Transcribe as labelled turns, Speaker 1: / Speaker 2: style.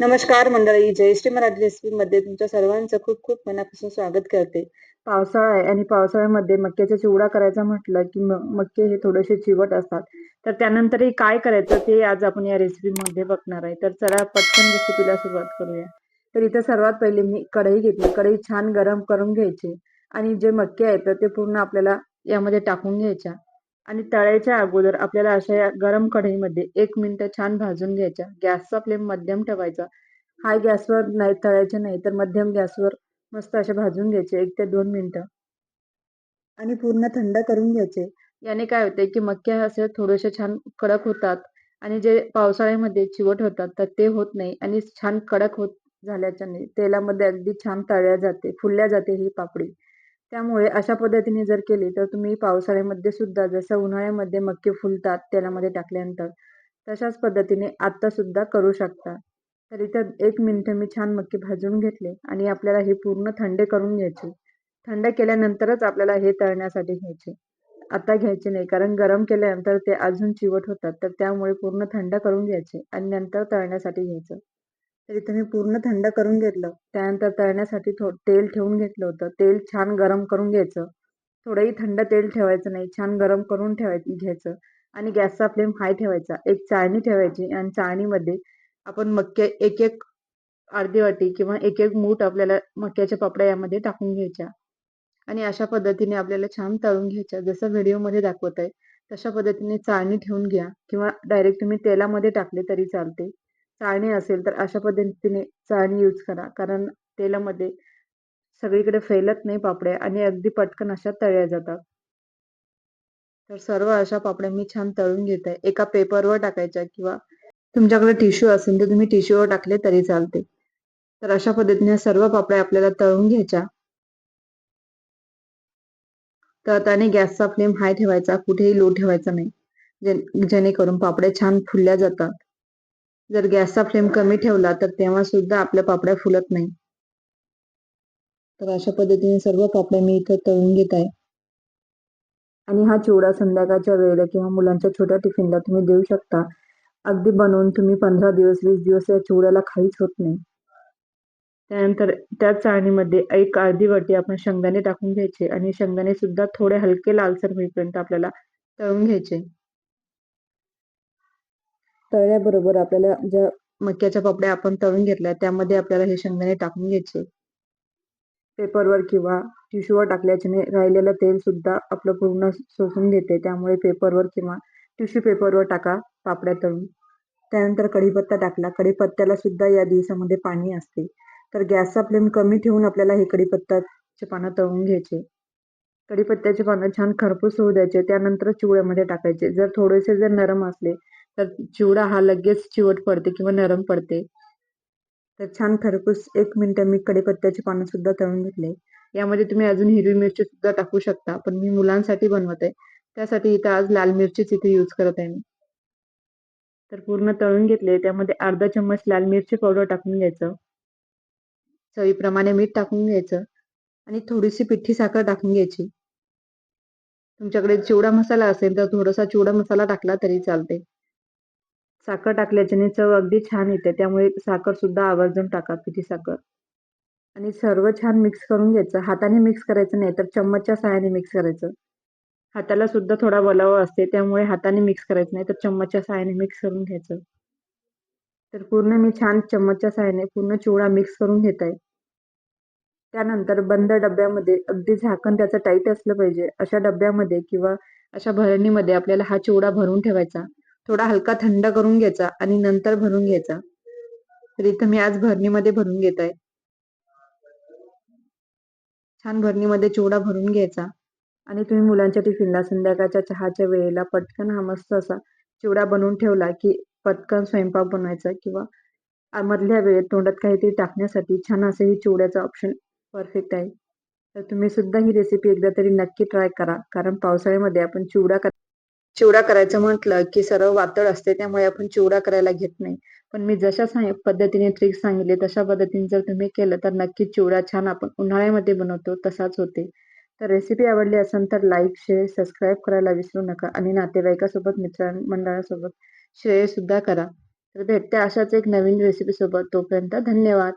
Speaker 1: नमस्कार मंडळी जयश्री मराठी रेसिपीमध्ये तुमच्या सर्वांचं खूप खूप मनापासून स्वागत करते. पावसाळा आहे आणि पावसाळ्यामध्ये मक्याचा चिवडा करायचा म्हटलं की मक्के हे थोडेसे चिवट असतात. तर त्यानंतरही काय करायचं ते आज आपण या रेसिपीमध्ये बघणार आहे. तर चला पटकन रेसिपीला सुरुवात करूया. तर इथं सर्वात पहिले मी कढई घेतली. कढई छान गरम करून घ्यायची आणि जे मक्के आहेत तर ते पूर्ण आपल्याला यामध्ये टाकून घ्यायच्या. आणि तळायच्या अगोदर आपल्याला अशा या गरम कढईमध्ये एक मिनिट छान भाजून घ्यायच्या. गॅसचा फ्लेम मध्यम ठेवायचा. हाय गॅसवर नाही तळायचे नाही तर मध्यम गॅसवर मस्त असे भाजून घ्यायचे एक ते दोन मिनिटं. आणि पूर्ण थंड करून घ्यायचे. याने काय होते की मक्के असे थोडेसे छान कडक होतात आणि जे पावसाळ्यामध्ये चिवट होतात तर ते होत नाही आणि छान कडक होत झाल्याच्याने तेलामध्ये अगदी छान तळल्या जाते फुलल्या जाते ही पापडी. त्यामुळे अशा पद्धतीने जर केली तर तुम्ही पावसाळ्यामध्ये सुद्धा जसं उन्हाळ्यामध्ये मक्के फुलतात तेलामध्ये टाकल्यानंतर तशाच पद्धतीने आत्ता सुद्धा करू शकता. तर इथं एक मिनटं मी छान मक्के भाजून घेतले आणि आपल्याला हे पूर्ण थंडे करून घ्यायचे. थंड केल्यानंतरच आपल्याला हे तळण्यासाठी घ्यायचे. आता घ्यायचे नाही कारण गरम केल्यानंतर ते अजून चिवट होतात तर त्यामुळे पूर्ण थंड करून घ्यायचे आणि नंतर तळण्यासाठी घ्यायचं. तर इथं मी पूर्ण थंड करून घेतलं त्यानंतर तळण्यासाठी थो तेल ठेवून घेतलं होतं. तेल छान गरम करून घ्यायचं. थोडंही थंड तेल ठेवायचं नाही छान गरम करून ठेवाय घ्यायचं. आणि गॅसचा फ्लेम हाय ठेवायचा. एक चाळणी ठेवायची आणि चाळणीमध्ये आपण मक्के एक एक अर्धी वाटी किंवा एक एक मूठ आपल्याला मक्याच्या पापड्या यामध्ये टाकून घ्यायच्या. आणि अशा पद्धतीने आपल्याला छान तळून घ्यायच्या. जसं व्हिडिओमध्ये दाखवत आहे तशा पद्धतीने चाळणी ठेवून घ्या. किंवा डायरेक्ट तुम्ही तेलामध्ये टाकले तरी चालते. चाळणी असेल तर अशा पद्धतीने चाळणी यूज करा. कारण तेलामध्ये सगळीकडे फैलत नाही पापड्या आणि अगदी पटकन अशा तळल्या जातात. तर सर्व अशा पापड्या मी छान तळून घेत. आहे एका पेपरवर टाकायच्या किंवा तुमच्याकडे टिश्यू असेल तर तुम्ही टिश्यूवर टाकले तरी चालते. तर अशा पद्धतीने सर्व पापड्या आपल्याला तळून घ्यायच्या. तळताना गॅसचा फ्लेम हाय ठेवायचा कुठेही लो ठेवायचा नाही. जेणेकरून पापड्या छान फुलल्या जातात. जर गॅसचा फ्लेम कमी ठेवला तर तेव्हा सुद्धा आपल्या पापड्या फुलत नाही. तर अशा पद्धतीने सर्व पापड्या मी इथं तळून घेत आहे. आणि हा चिवडा संध्याकाळच्या वेळेला किंवा मुलांच्या छोट्या टिफिनला तुम्ही देऊ शकता. अगदी बनवून तुम्ही पंधरा दिवस वीस दिवस या चिवड्याला खाईच होत नाही. त्यानंतर त्याच चाळणीमध्ये एक अर्धी वाटी आपण शेंगदाणे टाकून घ्यायचे आणि शेंगदाणे सुद्धा थोडे हलके लालसर होईपर्यंत आपल्याला तळून घ्यायचे. तळल्याबरोबर आपल्याला ज्या मक्याच्या पापड्या आपण तळून घेतल्या त्यामध्ये आपल्याला हे शेंगदाणे टाकून घ्यायचे. पेपरवर किंवा टिश्यूवर टाकल्याच्याने राहिलेलं तेल सुद्धा आपलं पूर्ण सोसून घेते. त्यामुळे पेपरवर किंवा टिश्यू पेपरवर टाका पापड्या तळून. त्यानंतर कढीपत्ता टाकला. कढीपत्त्याला सुद्धा या दिवसामध्ये पाणी असते. तर गॅसचा फ्लेम कमी ठेवून आपल्याला हे कढीपत्त्याचे पानं तळून घ्यायचे. कढीपत्त्याचे पानं छान खरपूस होऊ द्यायचे. त्यानंतर चिवड्यामध्ये टाकायचे. जर थोडेसे जर नरम असले तर चिवडा हा लगेच चिवट पडते किंवा नरम पडते. तर छान खरपूस एक मिनिट मी कढीपत्त्याची पानं सुद्धा तळून घेतले. यामध्ये तुम्ही अजून हिरवी मिरची सुद्धा टाकू शकता पण मी मुलांसाठी बनवत आहे. त्यासाठी इथं आज लाल मिरचीच इथे यूज करत आहे मी. तर पूर्ण तळून घेतले त्यामध्ये अर्धा चम्मच लाल मिरची पावडर टाकून घ्यायचं. चवीप्रमाणे मीठ टाकून घ्यायचं आणि थोडीशी पिठी साखर टाकून घ्यायची. तुमच्याकडे चिवडा मसाला असेल तर थोडासा चिवडा मसाला टाकला तरी चालते. साखर टाकल्याच्याने चव अगदी छान येते. त्यामुळे साखर सुद्धा आवर्जून टाका पिठी साखर. आणि सर्व छान मिक्स करून घ्यायचं. हाताने मिक्स करायचं नाही तर चम्मचच्या सहाय्याने मिक्स करायचं. हाताला सुद्धा थोडा वलावा असते त्यामुळे हाताने मिक्स करायचं नाही तर चम्मचच्या सहाय्याने मिक्स करून घ्यायचं. तर पूर्ण मी छान चम्मचच्या सहाय्याने पूर्ण चिवडा मिक्स करून घेत आहे. त्यानंतर बंद डब्यामध्ये अगदी झाकण त्याचं टाईट असलं पाहिजे. अशा डब्यामध्ये किंवा अशा भरणीमध्ये आपल्याला हा चिवडा भरून ठेवायचा. थोडा हलका थंड करून घ्यायचा आणि नंतर भरून घ्यायचा. तर इथं मी आज भरणीमध्ये भरून घेत आहे छान भरणीमध्ये चिवडा भरून घ्यायचा. आणि तुम्ही मुलांच्या टिफिनला संध्याकाळच्या चहाच्या वेळेला पटकन हा मस्त असा चिवडा बनवून ठेवला की पटकन स्वयंपाक बनवायचा किंवा मधल्या वेळेत तोंडात काहीतरी टाकण्यासाठी छान असं ही चिवड्याचं ऑप्शन परफेक्ट आहे. तर तुम्ही सुद्धा ही रेसिपी एकदा तरी नक्की ट्राय करा. कारण पावसाळ्यामध्ये आपण चिवडा चिवडा करायचं म्हटलं की सर्व वातळ असते त्यामुळे आपण चिवडा करायला घेत नाही. पण मी जशा सांग पद्धतीने ट्रिक्स सांगितले तशा पद्धतीने जर तुम्ही केलं तर नक्की चिवडा छान आपण उन्हाळ्यामध्ये बनवतो तसाच होते. तर रेसिपी आवडली असेल तर लाईक शेअर सबस्क्राईब करायला विसरू नका आणि नातेवाईकासोबत मित्र मंडळासोबत शेअर सुद्धा करा. तर भेटते अशाच एक नवीन रेसिपी सोबत. तोपर्यंत धन्यवाद.